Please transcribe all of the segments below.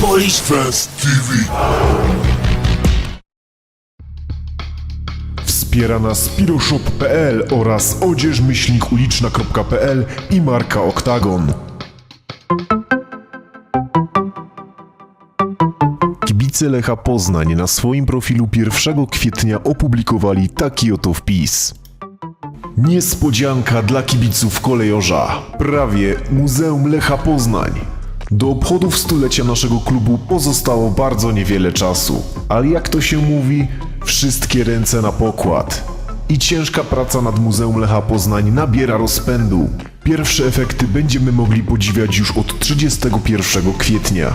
Polish Fest TV. Wspiera nas piroshop.pl oraz odzieżmyślnikuliczna.pl i marka Oktagon. Kibice Lecha Poznań na swoim profilu 1 kwietnia opublikowali taki oto wpis. Niespodzianka dla kibiców kolejorza. Prawie Muzeum Lecha Poznań. Do obchodów stulecia naszego klubu pozostało bardzo niewiele czasu, ale jak to się mówi, wszystkie ręce na pokład. I ciężka praca nad Muzeum Lecha Poznań nabiera rozpędu. Pierwsze efekty będziemy mogli podziwiać już od 31 kwietnia.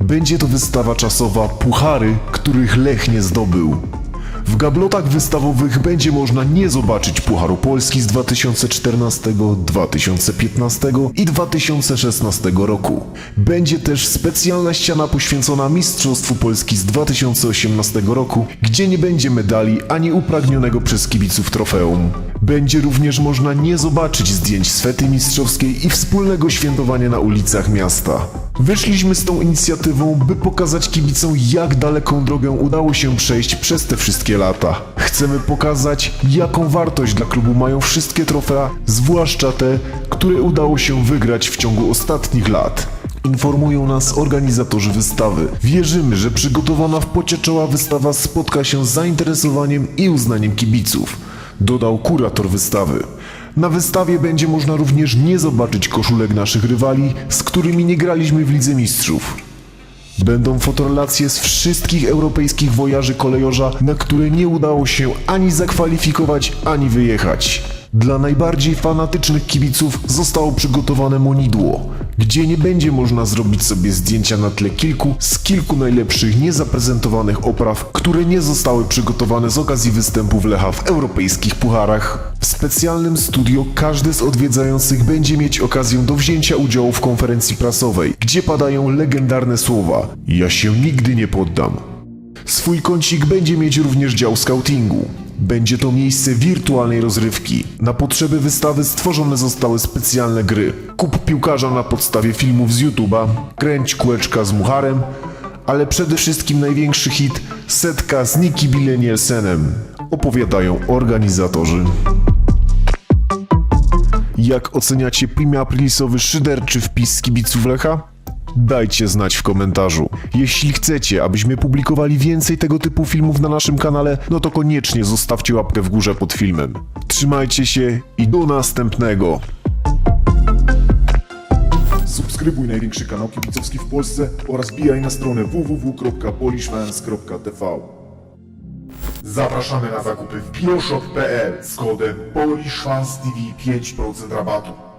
Będzie to wystawa czasowa Puchary, których Lech nie zdobył. W gablotach wystawowych będzie można nie zobaczyć Pucharu Polski z 2014, 2015 i 2016 roku. Będzie też specjalna ściana poświęcona Mistrzostwu Polski z 2018 roku, gdzie nie będzie medali ani upragnionego przez kibiców trofeum. Będzie również można nie zobaczyć zdjęć z fety mistrzowskiej i wspólnego świętowania na ulicach miasta. Wyszliśmy z tą inicjatywą, by pokazać kibicom, jak daleką drogę udało się przejść przez te wszystkie lata. Chcemy pokazać, jaką wartość dla klubu mają wszystkie trofea, zwłaszcza te, które udało się wygrać w ciągu ostatnich lat. Informują nas organizatorzy wystawy. Wierzymy, że przygotowana w pocie czoła wystawa spotka się z zainteresowaniem i uznaniem kibiców, dodał kurator wystawy. Na wystawie będzie można również nie zobaczyć koszulek naszych rywali, z którymi nie graliśmy w Lidze Mistrzów. Będą fotorelacje z wszystkich europejskich wojaży kolejorza, na które nie udało się ani zakwalifikować, ani wyjechać. Dla najbardziej fanatycznych kibiców zostało przygotowane monidło, gdzie nie będzie można zrobić sobie zdjęcia na tle kilku z kilku najlepszych niezaprezentowanych opraw, które nie zostały przygotowane z okazji występów Lecha w europejskich pucharach. W specjalnym studio każdy z odwiedzających będzie mieć okazję do wzięcia udziału w konferencji prasowej, gdzie padają legendarne słowa: Ja się nigdy nie poddam. Swój kącik będzie mieć również dział scoutingu. Będzie to miejsce wirtualnej rozrywki. Na potrzeby wystawy stworzone zostały specjalne gry. Kup piłkarza na podstawie filmów z YouTube'a, kręć kółeczka z Mucharem, ale przede wszystkim największy hit setka z Nicky Bille Nielsenem. Opowiadają organizatorzy. Jak oceniacie prima aprilisowy szyderczy wpis z kibiców Lecha? Dajcie znać w komentarzu. Jeśli chcecie, abyśmy publikowali więcej tego typu filmów na naszym kanale, no to koniecznie zostawcie łapkę w górze pod filmem. Trzymajcie się i do następnego! Subskrybuj największy kanał kibicowski w Polsce oraz bijaj na stronę www.polishfans.tv Zapraszamy na zakupy w piroshop.pl z kodem PolishFansTV 5% rabatu.